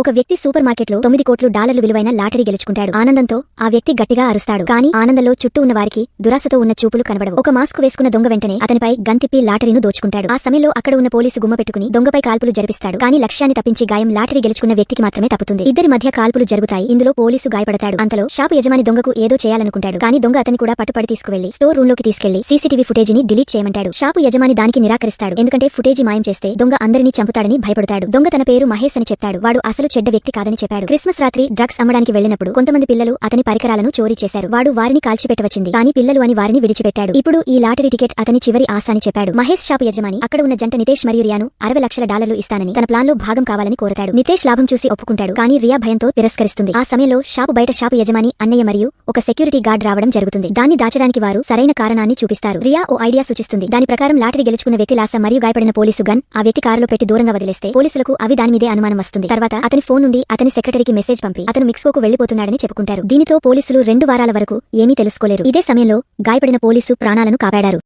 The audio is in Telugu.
ఒక వ్యక్తి సూపర్ మార్కెట్లో తొమ్మిది కోట్లు డాలర్లు విలువైన లాటరీ గెలుచుకుంటాడు. ఆనందంతో ఆ వ్యక్తి గట్టిగా అరుస్తాడు. కానీ ఆనందంలో చుట్టూ ఉన్న వారికి దురాశతో ఉన్న చూపులు కనబడవు. ఒక మాస్క్ వేసుకున్న దొంగ వెంటనే అతనిపై గంతిప్పి లాటరీను దోచుకుంటాడు. ఆ సమయంలో అక్కడ ఉన్న పోలీసు గుమ్మ పెట్టుకుని దొంగపై కాల్పులు జరిపిస్తాడు. కానీ లక్ష్యాన్ని తప్పించి గాయం లాటరీ గెలుచుకున్న వ్యక్తికి మాత్రమే తప్పుతుంది. ఇద్దరి మధ్య కాల్పులు జరుగుతాయి. ఇందులో పోలీసు గాయపడతాడు. అంతలో షాపు యజమాని దొంగకు ఏదో చేయాలనుకుంటాడు. కానీ దొంగ అతని కూడా పట్టుపడి తీసుకువెళ్ళి స్టోర్ రూమ్లోకి తీసుకెళ్ళి సీసీటీవీ ఫుటేజీని డిలీట్ చేయమంటాడు. షాపు యజమాని దానికి నిరాకరిస్తాడు. ఎందుకంటే ఫుటేజీ మాయం చేస్తే దొంగ అందరినీ చంపుతాడని భయపడతాడు. దొంగ తన పేరు మహేష్ అని చెప్తాడు. వాడు అసలు చెడ్డ వ్యక్తి కాదని చెప్పాడు. క్రిస్మస్ రాత్రి డ్రగ్స్ అమ్మడానికి వెళ్ళినప్పుడు కొంతమంది పిల్లలు అతని పరికరాలను చోరీ చేశారు. వాడు వారిని కాల్చిపెట్టవచ్చింది. కానీ పిల్లలు అని వారిని విడిచిపెట్టాడు. ఇప్పుడు ఈ లాటరీ టికెట్ అతని చివరి ఆశ అని చెప్పాడు. మహేష్ షాపు యజమాని అక్కడ ఉన్న జంట నితేష్ మరియు రియాను అరవై లక్షల డాలర్లు ఇస్తానని తన ప్లాన్లో భాగం కావాలని కోరతాడు. నితేష్ లాభం చూసి ఒప్పుకుంటాడు. కానీ రియా భయంతో తిరస్కరిస్తుంది. ఆ సమయంలో షాపు బయట షాపు యజమాని అన్నయ్య మరియు ఒక సెక్యూరిటీ గార్డ్ రావడం జరుగుతుంది. దాన్ని దాచడానికి వారు సరైన కారణాన్ని చూపిస్తారు. రియా ఓ ఐడియా సూచిస్తుంది. దాని ప్రకారం లాటరీ గెలుచుకున్న వ్యక్తి లాస మరియు గాయపడిన పోలీసు గన్ ఆ వ్యక్తి కారులో పెట్టి దూరంగా వదిలేస్తే పోలీసులకు అవి దాని మీదే అనుమానం వస్తుంది. తర్వాత అతని ఫోన్ నుండి అతని సెక్రటరీకి మెసేజ్ పంపి అతను మిక్స్కోకు వెళ్ళిపోతున్నాడని చెప్పుకుంటారు. దీనితో పోలీసులు రెండు వారాల వరకు ఏమీ తెలుసుకోలేరు. ఇదే సమయంలో గాయపడిన పోలీసు ప్రాణాలను కాపాడారు.